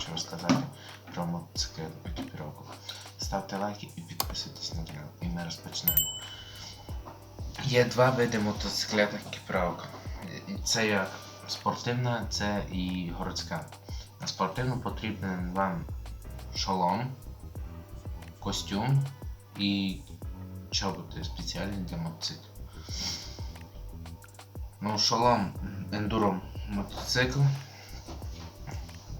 хочу розказати про мотоцикл екіпіровку. Ставте лайки і підписуйтесь на канал. І ми розпочнемо. Є два види мотоциклетних екіпіровок. Це як спортивна, це і городська. На спортивну потрібен вам шолом, костюм і чоботи спеціальні для мотоциклу. Ну, шолом ендуро мотоцикл.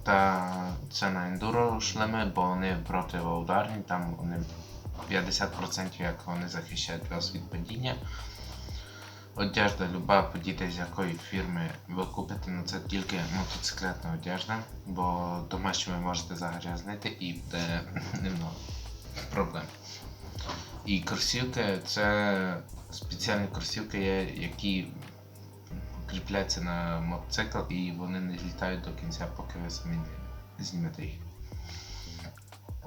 Та це на ендуро шлеми, бо вони противоударні, там вони 50% як вони захищають вас від падіння. Одежда люба, подійте з якої фірми ви купите, ну це тільки мотоциклетна одежда, бо домашню ви можете загрязнити і буде немного проблем. І кросівки це спеціальні кросівки, які кріпляться на мотоцикл і вони не злітають до кінця, поки ви самі не знімете їх.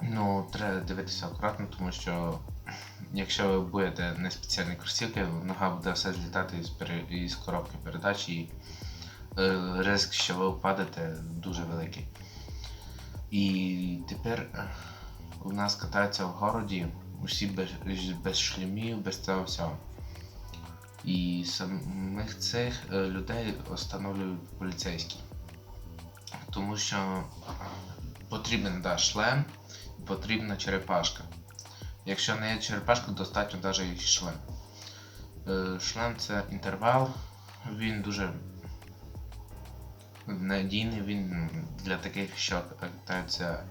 Ну, треба дивитися акуратно, тому що якщо ви будете не спеціальні кросівки, нога буде все злітати із, пере... із коробки передач і е, ризик, що ви впадете, дуже великий. І тепер е, у нас катаються в городі усі без, без шлемів, без цього всього. І самих цих е, людей встановлюють поліцейські. Тому що потрібен да, шлем, потрібна черепашка. Якщо не є черепашка, достатньо навіть і шлем. Е, Шлем це інтервал, він дуже надійний, він для таких, що катаються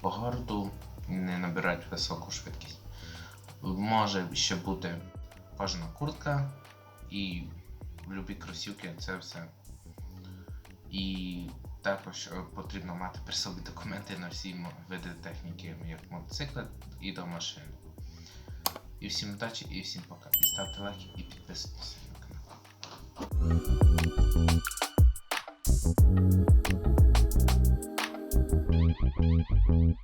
по городу і не набирають високу швидкість. Може ще бути кожна куртка і любі кросівки, це все. І також е, потрібно мати при собі документи на всі види техніки, як мотоцикли і до машин. І всім удачі, і всім пока. І ставте лайки і підписуйтесь на канал.